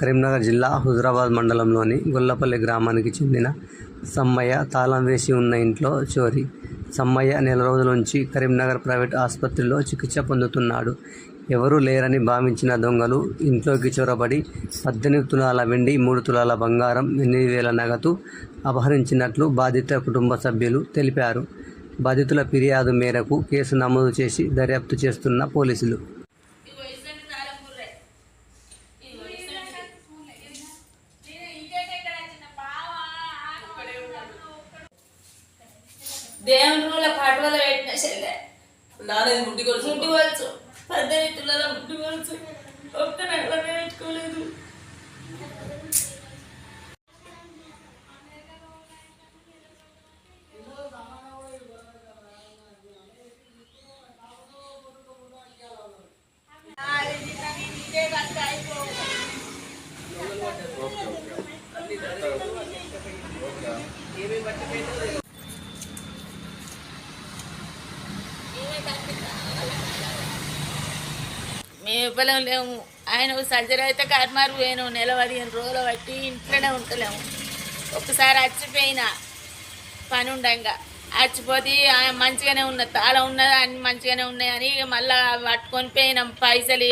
కరీంనగర్ జిల్లా హుజరాబాద్ మండలంలోని గొల్లపల్లి గ్రామానికి చెందిన సమ్మయ్య తాళం వేసి ఉన్న ఇంట్లో చోరీ సమ్మయ్య నెల రోజుల నుంచి కరీంనగర్ ప్రైవేట్ ఆసుపత్రిలో చికిత్స పొందుతున్నాడు. ఎవరూ లేరని భావించిన దొంగలు ఇంట్లోకి చొరబడి పద్దెనిమిది తులాల వెండి మూడు తులాల బంగారం ఎనిమిది వేల నగదు అపహరించినట్లు బాధిత కుటుంబ సభ్యులు తెలిపారు. బాధితుల ఫిర్యాదు మేరకు కేసు నమోదు చేసి దర్యాప్తు చేస్తున్న పోలీసులు. దేవుని రూల పడవలో పెట్టిన చెల్లె నానేది ముడ్డి కొలుసు ముడ్డి కొలుచు పద్దెనిమిది తులాల ముడ్డి ఇవ్వలేము లేము. ఆయన సర్జరీ అయితే కర్మారు పోయాను నెల పదిహేను రోజులు బట్టి ఇంట్లోనే ఉంటలేము. ఒకసారి చచ్చిపోయినా పని ఉండంగా చచ్చిపోతే ఆయన మంచిగానే ఉన్నది తాళం ఉన్నది అన్ని మంచిగానే ఉన్నాయి అని ఇక మళ్ళీ పట్టుకొని పోయినాం. పైసలు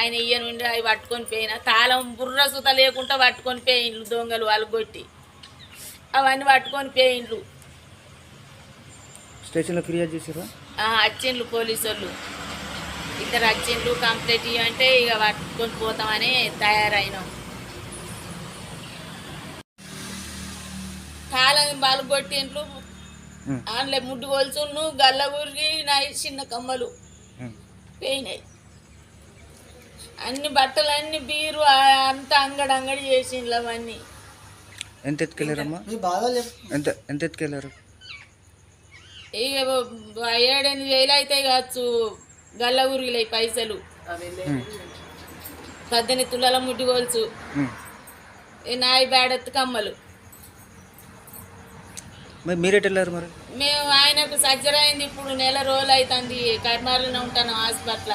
ఆయన ఇయ్యనుండి అవి పట్టుకొని పోయినా. తాళం బుర్ర సుత లేకుండా పట్టుకొని పోయిండ్లు దొంగలు వాళ్ళు కొట్టి. అవన్నీ పట్టుకొని పోయిండ్లు. స్టేషన్లో ఫిర్యాదు చేసారా వచ్చిండ్లు పోలీసు వాళ్ళు ఇద్దరు వచ్చిండ్లు కంప్లైంట్ ఇవ్వంటే ఇక పట్టుకొని పోతామని తయారైనాం. తాళం బాలు కొట్టిండ్లు అందులో ముడ్డు కొలుచును గల్ల ఊరికి నా చిన్న కమ్మలు. పోయినాయి. అన్ని బట్టలు అన్ని బీరు అంతా అంగడి అంగడి చేసిండ్లు అవన్నీ. ఎంత ఎత్తుకెళ్ళారమ్మా ఎంత ఎంత ఎత్తుకెళ్ళారు ఇక ఏడెనిమిది వేలు అయితే కావచ్చు. గల్ల ఊరిగిలే పైసలు. పద్దెనిమిది తులాల. ఈ నాయి బేడెత్తు కమ్మలు. మరి మేము ఆయనకు సర్జరీ అయింది ఇప్పుడు నెల రోజులు అవుతుంది కర్మాలోనే ఉంటాను హాస్పిటల్